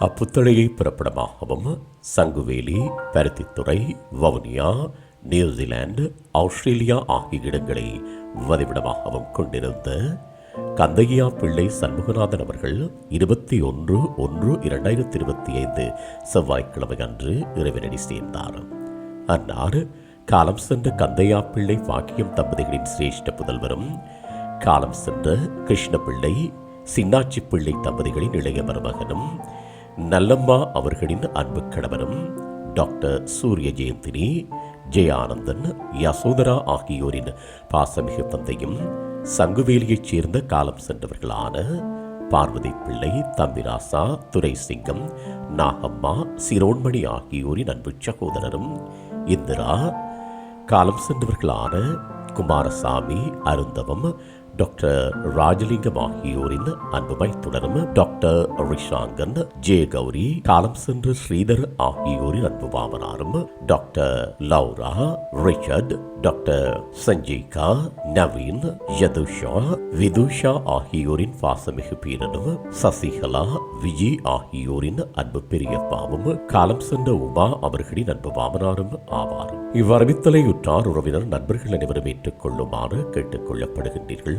அப்புத்தளையை பிறப்பிடமாகவும் Sanguveli Paruthithurai Vavuniya New Zealand Australia ஆகிய இடங்களை வதிவிடமாகவும் கொண்டிருந்த கந்தையா பிள்ளை சண்முகநாதன் அவர்கள் இருபத்தி ஒன்று ஒன்று இரண்டாயிரத்தி இருபத்தி ஐந்து செவ்வாய்க்கிழமை அன்று இறைவனடி சேர்ந்தார். அன்னார் காலம் சென்ற கந்தையா பிள்ளை பாக்கியம் தம்பதிகளின் சிரேஷ்ட புதல்வரும் காலம் சென்ற கிருஷ்ணபிள்ளை சின்னாச்சி பிள்ளை தம்பதிகளின் இளைய மருமகனும் நல்லம்மா அவர்களின் அன்பு கணவரும் டாக்டர் சூரிய ஜெயந்தினி ஜெயானந்தன் யசோதரா ஆகியோரின் பாசமிகு தந்தையும் சங்குவேலியைச் சேர்ந்த காலம் சென்றவர்களான பார்வதி பிள்ளை தம்பிராசா துரைசிங்கம் நாகம்மா சிரோன்மணி ஆகியோரின் அன்பு சகோதரரும் இந்திரா காலம் சென்றவர்களான குமாரசாமி அருந்தவம் டாக்டர் ராஜலிங்கம் ஆகியோரின் அன்பு தொடரும் டாக்டர் ரிஷாங்கன் ஜே கௌரி காலம் சென்று ஸ்ரீதர் ஆகியோரின் அன்பு பாவனாரும் doctor Laura Richard doctor Sanjika Naveen Yathusha Vithusha ஆகியோரின் பாசமிகு பீரனும் சசிகலா விஜய் ஆகியோரின் அன்பு பெரியப்பாவும் காலம் சென்ற உமா அவர்களின் அன்பு பாவனாரும் ஆவார். இவ்வரவித்தலை உற்றார் உறவினர் நண்பர்கள் அனைவரும் ஏற்றுக்கொள்ளுமாறு கேட்டுக் கொள்ளப்படுகின்றீர்கள்